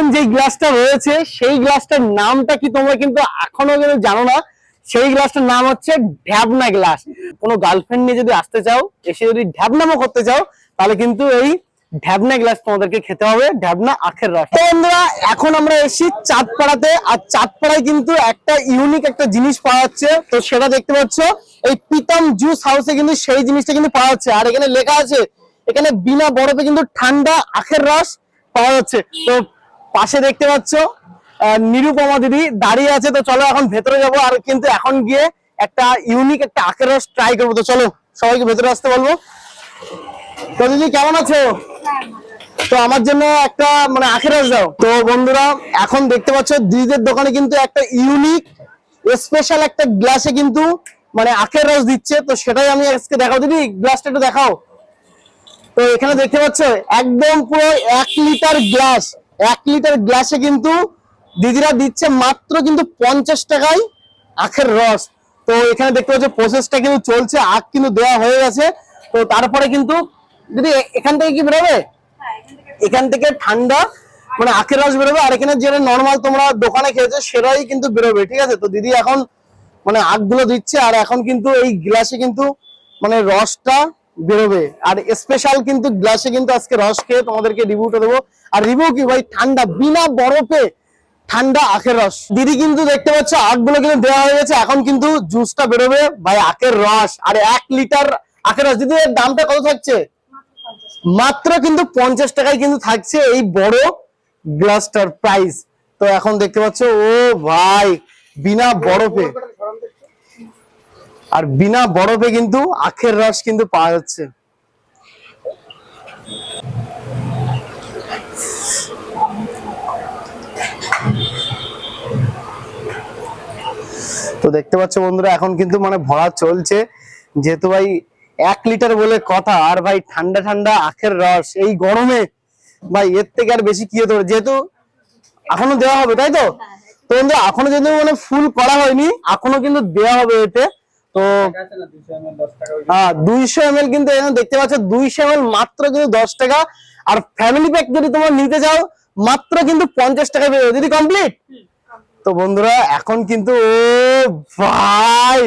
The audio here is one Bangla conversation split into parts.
এখন যে গ্লাসটা রয়েছে, সেই গ্লাসটার নামটা কি তোমরা কিন্তু এখনও কিন্তু জানো না। সেই গ্লাসটার নাম হচ্ছে ঢ্যাবনা গ্লাস কোনো গার্লফ্রেন্ড নিয়ে যদি আসতে চাও, এসে যদি ঢ্যাবনামো করতে চাও, তাহলে কিন্তু এই ঢ্যাবনা গ্লাস তোমাদেরকে খেতে হবে ঢ্যাবনা আখের রস। বন্ধুরা, এখন আমরা এসেছি চাঁদপাড়াতে, আর চাঁদপাড়ায় কিন্তু একটা ইউনিক একটা জিনিস পাওয়া যাচ্ছে। তো সেটা দেখতে পাচ্ছ, এই পিতম জুস হাউসে কিন্তু সেই জিনিসটা কিন্তু পাওয়া যাচ্ছে। আর এখানে লেখা আছে, এখানে বিনা বরফে কিন্তু ঠান্ডা আখের রস পাওয়া যাচ্ছে। তো পাশে দেখতে পাচ্ছ নিরুপমা দিদি দাঁড়িয়ে আছে। তো চলো এখন ভেতরে যাব। আর কিন্তু এখন গিয়ে একটা ইউনিক একটা আখের রস ট্রাই করব। তো চলো, সবাইকে ভেতরে আসতে বলব। তো দিদি, কেমন আছো? তো আমার জন্য একটা মানে আখের রস দাও। তো বন্ধুরা, এখন দেখতে পাচ্ছ, দিদিদের দোকানে কিন্তু একটা ইউনিক স্পেশাল একটা গ্লাসে কিন্তু মানে আখের রস দিচ্ছে। তো সেটাই আমি আজকে দেখাও দিদি গ্লাসটা একটু দেখাও। তো এখানে দেখতে পাচ্ছ, একদম পুরো এক লিটার গ্লাস এক লিটার গ্লাসে কিন্তু দিদিরা দিচ্ছে মাত্র কিন্তু পঞ্চাশ টাকায় আখের রস। তো এখানে দেখতে পাচ্ছ প্রসেসটা কিন্তু চলছে আখ কিন্তু দেওয়া হয়ে গেছে। তো তারপরে কিন্তু দিদি এখান থেকে কি বেরোবে? এখান থেকে ঠান্ডা মানে আখের রস বেরোবে। আর এখানে যেটা নর্মাল তোমরা দোকানে খেয়েছো সেটাই কিন্তু বেরোবে ঠিক আছে? তো দিদি এখন মানে আখগুলো দিচ্ছে আর এখন কিন্তু এই গ্লাসে কিন্তু মানে রসটা বেরোবে। আর স্পেশাল কিন্তু গ্লাসে কিন্তু আজকে রস খেয়ে তোমাদেরকে রিভিউটা দেবো। আর রিভিউ কি ভাই? ঠান্ডা, বিনা বরফে ঠান্ডা আখের রস। দিদি কিন্তু দেখতে পাচ্ছ, আখগুলো কিন্তু দেওয়া হয়ে গেছে। এখন কিন্তু জুসটা বেরোবে ভাই আখের রস। আর এক লিটার আখের রস। দিদি, এর দামটা কত থাকছে? মাত্র কিন্তু পঞ্চাশ টাকায় কিন্তু থাকছে এই বড় গ্লাসটার প্রাইস তো এখন দেখতে পাচ্ছ, ও ভাই, বিনা বরফে। আর বিনা বরফে কিন্তু আখের রস কিন্তু পাওয়া যাচ্ছে। তো দেখতে পাচ্ছ বন্ধুরা এখন কিন্তু মানে ভরা চলছে। যেহেতু ভাই এক লিটার বলে কথা আর ভাই ঠান্ডা ঠান্ডা আখের রস এই গরমে ভাই এর থেকে আর বেশি কি হতে যেহেতু এখনও দেওয়া হবে তাই তো? তো বন্ধু এখনও যেহেতু মানে ফুল করা হয়নি এখনও কিন্তু দেওয়া হবে এতে। তো হ্যাঁ দুইশো এম কিন্তু দেখতে পাচ্ছ, দুইশো এম মাত্র কিন্তু দশ টাকা। আর ফ্যামিলি প্যাক যদি নিতে মাত্র কিন্তু পঞ্চাশ টাকা যদি কমপ্লিট তো বন্ধুরা, এখন কিন্তু, ও ভাই,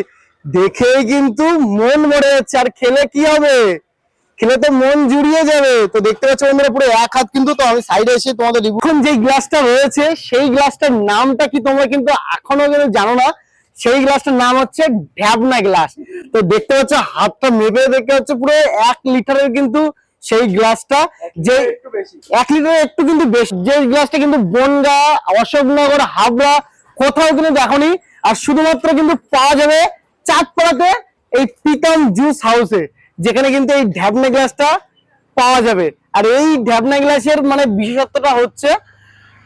দেখেই কিন্তু মন মরে যাচ্ছে। আর খেলে কি হবে? খেলে তো মন জুড়িয়ে যাবে। তো দেখতে পাচ্ছ বন্ধুরা, পুরো এক হাত কিন্তু তো আমি সাইডে এসে তোমাদের যে গ্লাসটা রয়েছে, সেই গ্লাসটার নামটা কি তোমরা কিন্তু এখনও কিন্তু জানো না। সেই গ্লাসটার নাম হচ্ছে ঢ্যাবনা গ্লাস। তো দেখতে পাচ্ছ হাতটা মেপে দেখতে পাচ্ছ পুরো এক লিটারের কিন্তু সেই গ্লাসটা যে এক লিটারের একটু কিন্তু বেশি। যে গ্লাসটা কিন্তু বনগা অশোকনগর হাবড়া কোথাও কিন্তু দেখনি। আর শুধুমাত্র কিন্তু পাওয়া যাবে চাঁদপাড়াতে এই পিতম জুস হাউসে যেখানে কিন্তু এই ঢ্যাবনা গ্লাসটা পাওয়া যাবে। আর এই ঢ্যাবনা গ্লাসের মানে বিশেষত্বটা হচ্ছে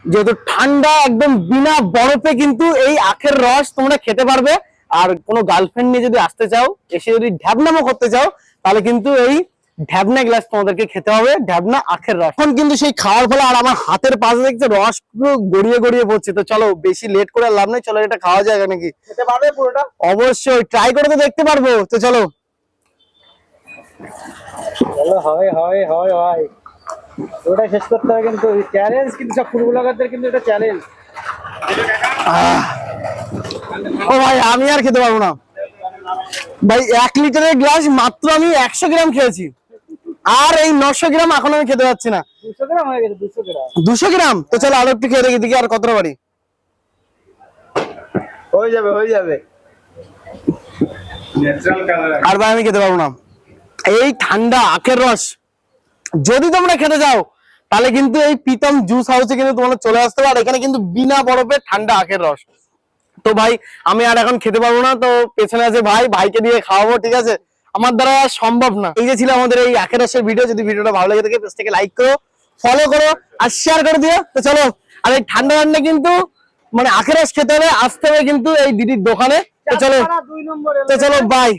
যেহেতু ঠান্ডা একদম বিনা বরফে কিন্তু এই আখের রস তোমরা খেতে পারবে। আর কোনো গার্লফ্রেন্ড নিয়ে যদি আসতে চাও এসে যদি ঢ্যাবনামো করতে চাও তাহলে কিন্তু এই ঢ্যাবনা গ্লাস তোমাদেরকে খেতে হবে ঢ্যাবনা আখের রস। এখন কিন্তু সেই খাওয়ার ফলে আর আমার হাতের পাশে দেখছে রস পুরো গড়িয়ে গড়িয়ে পড়ছে। তো চলো বেশি লেট করে লাভ নেই চলো এটা খাওয়া যায় নাকি? খেতে পারবে পুরোটা? অবশ্যই ট্রাই করে তো দেখতে পারব। তো চলো। চলো হয় হয় হয় হয়। ওটা শেষ করতে হবে কিন্তু চ্যালেঞ্জ কিন্তু সব ফুল ব্লগারদের কিন্তু এটা চ্যালেঞ্জ ও ভাই আমি আর খেতে পারব না। ভাই এক লিটারের গ্লাস মাত্র আমি একশো গ্রাম খেয়েছি। আর এই নশো গ্রাম এখন আমি খেতে পাচ্ছি না। দুশো গ্রাম? তো চলো আরও একটু খেয়ে দেখি দেখি আর কতটা বাড়ি। হয়ে যাবে হয়ে যাবে। আর ভাই আমি খেতে পারব না। এই ঠান্ডা আখের রস। যদি তোমরা খেতে যাও তাহলে কিন্তু এই প্রীতম জুস হাউসে কিন্তু তোমরা চলে আসতে পারো। এখানে কিন্তু বিনা বরফে ঠান্ডা আখের রস। তো ভাই আমি আর এখন খেতে পারব না। তো পেছনে আছে ভাই ভাইকে দিয়ে খাওয়াবো ঠিক আছে? আমার দ্বারা সম্ভব না। এই যে ছিল আমাদের এই আখের রসের ভিডিও যদি ভিডিওটা ভালো লাগে থাকে পেজটাকে লাইক করো ফলো করো আর শেয়ার করে দিও। তো চলো আর এই ঠান্ডা ঠান্ডা কিন্তু মানে আখের রস খেতে হলে আসতে হবে কিন্তু এই দিদির দোকানে। তো চলো তো চলো বাই